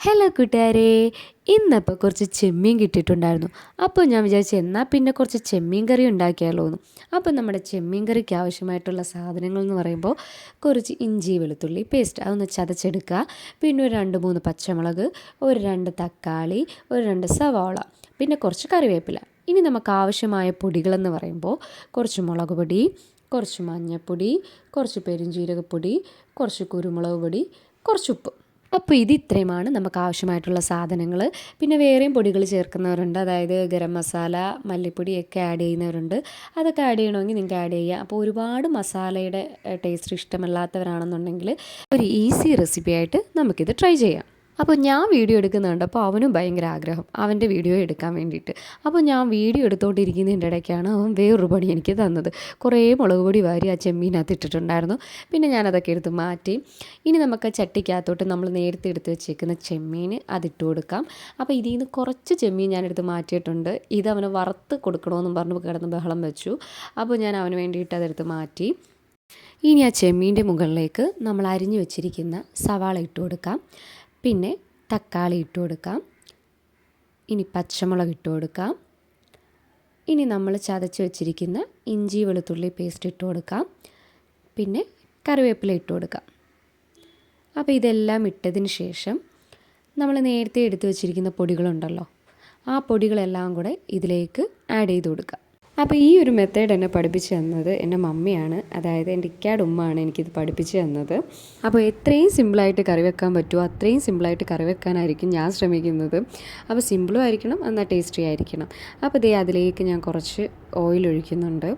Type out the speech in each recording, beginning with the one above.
Hello കൂട്ടുകാരെ. ഇന്നപ്പോൾ കുറച്ച് ചെമ്മീൻ കിട്ടിയിട്ടുണ്ടായിരുന്നു. അപ്പോൾ ഞാൻ വിചാരിച്ചു എന്നാൽ പിന്നെ കുറച്ച് ചെമ്മീൻ കറി ഉണ്ടാക്കിയാലോ എന്ന് അപ്പോൾ നമ്മുടെ ചെമ്മീൻ കറിക്ക് ആവശ്യമായിട്ടുള്ള സാധനങ്ങൾ എന്ന് പറയുമ്പോൾ കുറച്ച് ഇഞ്ചി വെളുത്തുള്ളി പേസ്റ്റ് അതൊന്ന് ചതച്ചെടുക്കുക. പിന്നെ ഒരു രണ്ട് മൂന്ന് പച്ചമുളക് ഒരു രണ്ട് തക്കാളി ഒരു രണ്ട് സവാള പിന്നെ കുറച്ച് കറിവേപ്പില. ഇനി നമുക്ക് ആവശ്യമായ പൊടികളെന്ന് പറയുമ്പോൾ കുറച്ച് മുളക് പൊടി കുറച്ച് മഞ്ഞൾപ്പൊടി കുറച്ച് പെരുംജീരകപ്പൊടി കുറച്ച് കുരുമുളക് പൊടി കുറച്ച് ഉപ്പ്. അപ്പോൾ ഇത് ഇത്രയുമാണ് നമുക്ക് ആവശ്യമായിട്ടുള്ള സാധനങ്ങൾ പിന്നെ വേറെയും പൊടികൾ ചേർക്കുന്നവരുണ്ട്. അതായത് ഗരം മസാല മല്ലിപ്പൊടി ഒക്കെ ആഡ് ചെയ്യുന്നവരുണ്ട്. അതൊക്കെ ആഡ് ചെയ്യണമെങ്കിൽ നിങ്ങൾക്ക് ആഡ് ചെയ്യാം. അപ്പോൾ ഒരുപാട് മസാലയുടെ ടേസ്റ്റ് ഇഷ്ടമല്ലാത്തവരാണെന്നുണ്ടെങ്കിൽ ഒരു ഈസി റെസിപ്പി ആയിട്ട് നമുക്കിത് ട്രൈ ചെയ്യാം. അപ്പോൾ ഞാൻ വീഡിയോ എടുക്കുന്നുണ്ട്. അപ്പോൾ അവനും ഭയങ്കര ആഗ്രഹം. അവന്റെ വീഡിയോ എടുക്കാൻ വേണ്ടിയിട്ട്. അപ്പോൾ ഞാൻ വീഡിയോ എടുത്തുകൊണ്ടിരിക്കുന്നതിന്റെ ഇടയ്ക്കാണ് അവൻ വേറൊരു പണി എനിക്ക് തന്നത്. കുറേ മുളക് പൊടി വാരി ആ ചെമ്മീനകത്ത് ഇട്ടിട്ടുണ്ടായിരുന്നു. പിന്നെ ഞാനതൊക്കെ എടുത്ത് മാറ്റി. ഇനി നമുക്ക് ചട്ടിക്കകത്തോട്ട് നമ്മൾ നേരത്തെ എടുത്ത് വെച്ചേക്കുന്ന ചെമ്മീൻ അതിട്ട് കൊടുക്കാം. അപ്പോൾ ഇതിൽ നിന്ന് കുറച്ച് ചെമ്മീൻ ഞാനെടുത്ത് മാറ്റിയിട്ടുണ്ട്. ഇത് അവന് വറുത്ത് കൊടുക്കണമെന്നും പറഞ്ഞ് കിടന്ന് ബഹളം വെച്ചു. അപ്പോൾ ഞാൻ അവന് വേണ്ടിയിട്ട് അതെടുത്ത് മാറ്റി. ഇനി ആ ചെമ്മീന്റെ മുകളിലേക്ക് നമ്മൾ അരിഞ്ഞു വെച്ചിരിക്കുന്ന സവാള ഇട്ട് കൊടുക്കാം. പിന്നെ തക്കാളി ഇട്ട് കൊടുക്കാം. ഇനി പച്ചമുളക് ഇട്ട് കൊടുക്കാം. ഇനി നമ്മൾ ചതച്ച് വെച്ചിരിക്കുന്ന ഇഞ്ചി വെളുത്തുള്ളി പേസ്റ്റ് ഇട്ട് കൊടുക്കാം. പിന്നെ കറിവേപ്പില ഇട്ട് കൊടുക്കാം. അപ്പോൾ ഇതെല്ലാം ഇട്ടതിന് ശേഷം നമ്മൾ നേരത്തെ എടുത്തു വെച്ചിരിക്കുന്ന പൊടികളുണ്ടല്ലോ ആ പൊടികളെല്ലാം കൂടെ ഇതിലേക്ക് ആഡ് ചെയ്ത് കൊടുക്കാം. അപ്പോൾ ഈ ഒരു മെത്തേഡ് എന്നെ പഠിപ്പിച്ചു തന്നത് എന്റെ മമ്മിയാണ്. അതായത് എന്റെ ഇക്കാട് ഉമ്മയാണ് എനിക്കിത് പഠിപ്പിച്ചു തന്നത്. അപ്പോൾ എത്രയും സിമ്പിളായിട്ട് കറി വെക്കാൻ പറ്റുമോ അത്രയും സിമ്പിളായിട്ട് കറി വെക്കാനായിരിക്കും ഞാൻ ശ്രമിക്കുന്നത്. അപ്പോൾ സിമ്പിളും ആയിരിക്കണം എന്നാൽ ടേസ്റ്റി ആയിരിക്കണം. അപ്പോൾ ഇതേ അതിലേക്ക് ഞാൻ കുറച്ച് ഓയിൽ ഒഴിക്കുന്നുണ്ട്.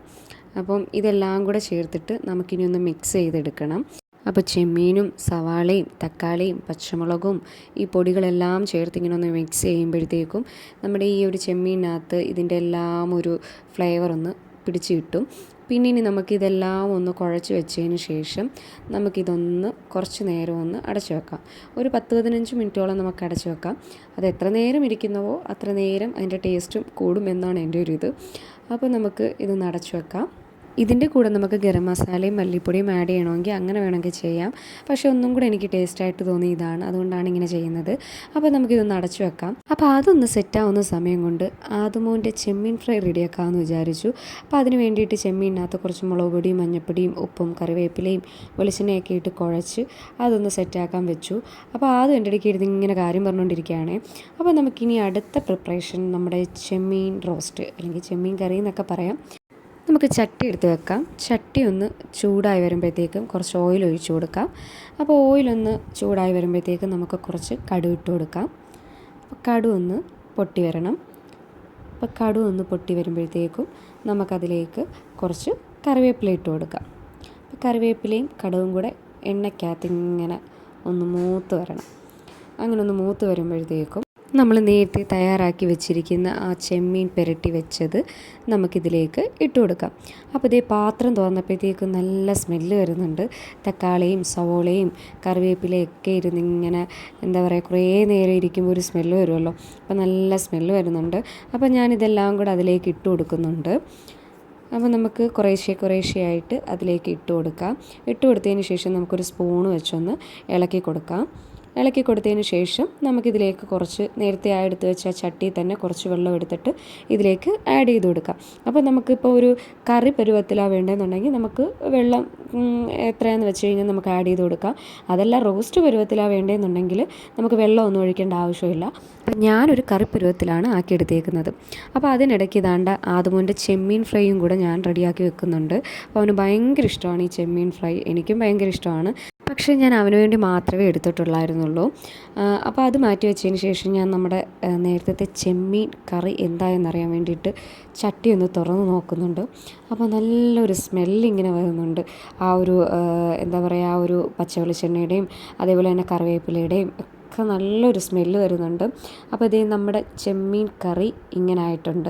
അപ്പം ഇതെല്ലാം കൂടെ ചേർത്തിട്ട് നമുക്കിനി ഒന്ന് മിക്സ് ചെയ്തെടുക്കണം. അപ്പോൾ ചെമ്മീനും സവാളയും തക്കാളിയും പച്ചമുളകും ഈ പൊടികളെല്ലാം ചേർത്ത് ഇങ്ങനെ ഒന്ന് മിക്സ് ചെയ്യുമ്പോഴത്തേക്കും നമ്മുടെ ഈ ഒരു ചെമ്മീനകത്ത് ഇതിന്റെ എല്ലാം ഒരു ഫ്ലേവർ ഒന്ന് പിടിച്ച് കിട്ടും. പിന്നെ ഇനി നമുക്കിതെല്ലാം ഒന്ന് കുഴച്ച് വെച്ചതിന് ശേഷം നമുക്കിതൊന്ന് കുറച്ച് നേരം ഒന്ന് അടച്ചു വെക്കാം. ഒരു പത്ത് പതിനഞ്ച് മിനിറ്റോളം നമുക്ക് അടച്ചു വെക്കാം. അത് എത്ര നേരം ഇരിക്കുന്നവോ അത്ര നേരം അതിന്റെ ടേസ്റ്റും കൂടും എന്നാണ് എന്റെ ഒരു ഇത്. അപ്പോൾ നമുക്ക് ഇതൊന്ന് അടച്ചു വെക്കാം. ഇതിന്റെ കൂടെ നമുക്ക് ഗരം മസാലയും മല്ലിപ്പൊടിയും ആഡ് ചെയ്യണമെങ്കിൽ അങ്ങനെ വേണമെങ്കിൽ ചെയ്യാം. പക്ഷേ ഒന്നും കൂടെ എനിക്ക് ടേസ്റ്റായിട്ട് തോന്നി ഇതാണ്. അതുകൊണ്ടാണ് ഇങ്ങനെ ചെയ്യുന്നത്. അപ്പോൾ നമുക്കിതൊന്ന് അടച്ചു വെക്കാം. അപ്പോൾ അതൊന്ന് സെറ്റാവുന്ന സമയം കൊണ്ട് ആദമോന്റെ ചെമ്മീൻ ഫ്രൈ റെഡിയാക്കാമെന്ന് വിചാരിച്ചു. അപ്പോൾ അതിന് വേണ്ടിയിട്ട് ചെമ്മീനകത്ത് കുറച്ച് മുളക് പൊടിയും മഞ്ഞൾപ്പൊടിയും ഉപ്പും കറിവേപ്പിലയും വെളിച്ചെണ്ണയൊക്കെ ഇട്ട് കുഴച്ച് അതൊന്ന് സെറ്റാക്കാൻ വെച്ചു. അപ്പോൾ ആദ്യം എന്റെ ഇടയ്ക്ക് ഇരുന്ന് ഇങ്ങനെ കാര്യം പറഞ്ഞുകൊണ്ടിരിക്കുകയാണ്. അപ്പോൾ നമുക്കിനി അടുത്ത പ്രിപ്പറേഷൻ നമ്മുടെ ചെമ്മീൻ റോസ്റ്റ് അല്ലെങ്കിൽ ചെമ്മീൻ കറി എന്നൊക്കെ പറയാം. നമുക്ക് ചട്ടി എടുത്ത് വെക്കാം. ചട്ടി ഒന്ന് ചൂടായി വരുമ്പോഴത്തേക്കും കുറച്ച് ഓയിൽ ഒഴിച്ച് കൊടുക്കാം. അപ്പോൾ ഓയിലൊന്ന് ചൂടായി വരുമ്പോഴത്തേക്കും നമുക്ക് കുറച്ച് കടുക് ഇട്ട് കൊടുക്കാം. അപ്പോൾ ഒന്ന് പൊട്ടി വരണം. അപ്പോൾ കടുക് ഒന്ന് പൊട്ടി വരുമ്പോഴത്തേക്കും നമുക്കതിലേക്ക് കുറച്ച് കറിവേപ്പില ഇട്ട് കൊടുക്കാം. അപ്പോൾ കറിവേപ്പിലയും കടുവും കൂടെ എണ്ണയ്ക്കകത്ത് ഇങ്ങനെ ഒന്ന് മൂത്ത് വരണം. അങ്ങനെ ഒന്ന് മൂത്ത് വരുമ്പോഴത്തേക്കും നമ്മൾ നേരത്തെ തയ്യാറാക്കി വെച്ചിരിക്കുന്ന ആ ചെമ്മീൻ പെരട്ടി വെച്ചത് നമുക്കിതിലേക്ക് ഇട്ട് കൊടുക്കാം. അപ്പോൾ ഇതേ പാത്രം തുറന്നപ്പോഴത്തേക്കും നല്ല സ്മെല്ല് വരുന്നുണ്ട്. തക്കാളിയും സവോളയും കറിവേപ്പിലയൊക്കെ ഇരുന്ന് ഇങ്ങനെ എന്താ പറയുക കുറേ നേരം ഇരിക്കുമ്പോൾ ഒരു സ്മെല്ല് വരുമല്ലോ. അപ്പോൾ നല്ല സ്മെല്ല് വരുന്നുണ്ട്. അപ്പോൾ ഞാനിതെല്ലാം കൂടെ അതിലേക്ക് ഇട്ട് കൊടുക്കുന്നുണ്ട്. അപ്പോൾ നമുക്ക് കുറേശ്ശെ കുറേശ്ശെ ആയിട്ട് അതിലേക്ക് ഇട്ട് കൊടുക്കാം. ഇട്ട് കൊടുത്തതിന് ശേഷം നമുക്കൊരു സ്പൂണ് വെച്ചൊന്ന് ഇളക്കി കൊടുക്കാം. ഇളക്കി കൊടുത്തതിന് ശേഷം നമുക്കിതിലേക്ക് കുറച്ച് നേരത്തെ ആ എടുത്ത് വെച്ച ചട്ടി തന്നെ കുറച്ച് വെള്ളം എടുത്തിട്ട് ഇതിലേക്ക് ആഡ് ചെയ്ത് കൊടുക്കാം. അപ്പോൾ നമുക്കിപ്പോൾ ഒരു കറി പരുവത്തിലാണ് വേണ്ടതെന്നുണ്ടെങ്കിൽ നമുക്ക് വെള്ളം എത്രയാണെന്ന് വെച്ച് കഴിഞ്ഞാൽ നമുക്ക് ആഡ് ചെയ്ത് കൊടുക്കാം. അതല്ല റോസ്റ്റ് പരുവത്തിലാണ് വേണ്ടതെന്നുണ്ടെങ്കിൽ നമുക്ക് വെള്ളം ഒന്നും ഒഴിക്കേണ്ട ആവശ്യമില്ല. ഞാനൊരു കറി പരുവത്തിലാണ് ആക്കിയെടുത്തേക്കുന്നത്. അപ്പോൾ അതിനിടയ്ക്ക് ഇതാണ്ട് ആദ്യമോന്റെ ചെമ്മീൻ ഫ്രൈയും കൂടെ ഞാൻ റെഡിയാക്കി വെക്കുന്നുണ്ട്. അപ്പോൾ അവന് ഭയങ്കര ഇഷ്ടമാണ് ഈ ചെമ്മീൻ ഫ്രൈ. എനിക്കും ഭയങ്കര ഇഷ്ടമാണ്. പക്ഷേ ഞാൻ അവന് വേണ്ടി മാത്രമേ എടുത്തിട്ടുള്ളായിരുന്നുള്ളൂ. അപ്പോൾ അത് മാറ്റി വെച്ചതിന് ശേഷം ഞാൻ നമ്മുടെ നേരത്തെ ചെമ്മീൻ കറി എന്തായെന്നറിയാൻ വേണ്ടിയിട്ട് ചട്ടി ഒന്ന് തുറന്ന് നോക്കുന്നുണ്ട്. അപ്പോൾ നല്ലൊരു സ്മെല്ലിങ്ങനെ വരുന്നുണ്ട്. ആ ഒരു എന്താ പറയുക ആ ഒരു പച്ച വെളിച്ചെണ്ണയുടെയും അതേപോലെ തന്നെ കറിവേപ്പിലയുടെയും ഒക്കെ നല്ലൊരു സ്മെല്ല് വരുന്നുണ്ട് അപ്പോൾ ഇതേ നമ്മുടെ ചെമ്മീൻ കറി ഇങ്ങനെ ആയിട്ടുണ്ട്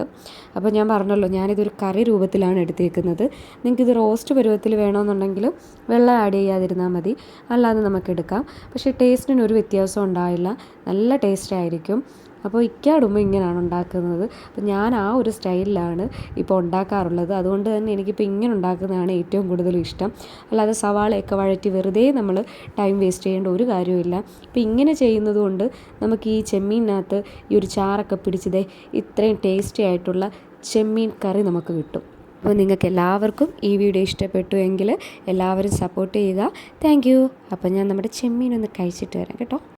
അപ്പോൾ ഞാൻ പറഞ്ഞല്ലോ ഞാനിതൊരു കറി രൂപത്തിലാണ് എടുത്തേക്കുന്നത്. നിങ്ങൾക്കിത് റോസ്റ്റ് പരുവത്തിൽ വേണമെന്നുണ്ടെങ്കിൽ വെള്ളം ആഡ് ചെയ്യാതിരുന്നാൽ മതി. അല്ലാതെ നമുക്ക് എടുക്കാം. പക്ഷേ ടേസ്റ്റിന് ഒരു വ്യത്യാസം ഉണ്ടാവില്ല. നല്ല ടേസ്റ്റ് ആയിരിക്കും. അപ്പോൾ ഇക്കാടുമ്പോൾ ഇങ്ങനെയാണ് ഉണ്ടാക്കുന്നത്. അപ്പോൾ ഞാൻ ആ ഒരു സ്റ്റൈലിലാണ് ഇപ്പോൾ ഉണ്ടാക്കാറുള്ളത്. അതുകൊണ്ട് തന്നെ എനിക്കിപ്പോൾ ഇങ്ങനെ ഉണ്ടാക്കുന്നതാണ് ഏറ്റവും കൂടുതൽ ഇഷ്ടം. അല്ലാതെ സവാളയൊക്കെ വഴറ്റി വെറുതെ നമ്മൾ ടൈം വേസ്റ്റ് ചെയ്യേണ്ട ഒരു കാര്യമില്ല അപ്പോൾ ഇങ്ങനെ ചെയ്യുന്നത് കൊണ്ട് നമുക്ക് ഈ ചെമ്മീനകത്ത് ഈ ഒരു ചാറൊക്കെ പിടിച്ചതേ ഇത്രയും ടേസ്റ്റി ആയിട്ടുള്ള ചെമ്മീൻ കറി നമുക്ക് കിട്ടും. അപ്പോൾ നിങ്ങൾക്ക് എല്ലാവർക്കും ഈ വീഡിയോ ഇഷ്ടപ്പെട്ടു എങ്കിൽ എല്ലാവരും സപ്പോർട്ട് ചെയ്യുക. Thank you. അപ്പോൾ ഞാൻ നമ്മുടെ ചെമ്മീൻ ഒന്ന് കഴിച്ചിട്ട് വരാം കേട്ടോ.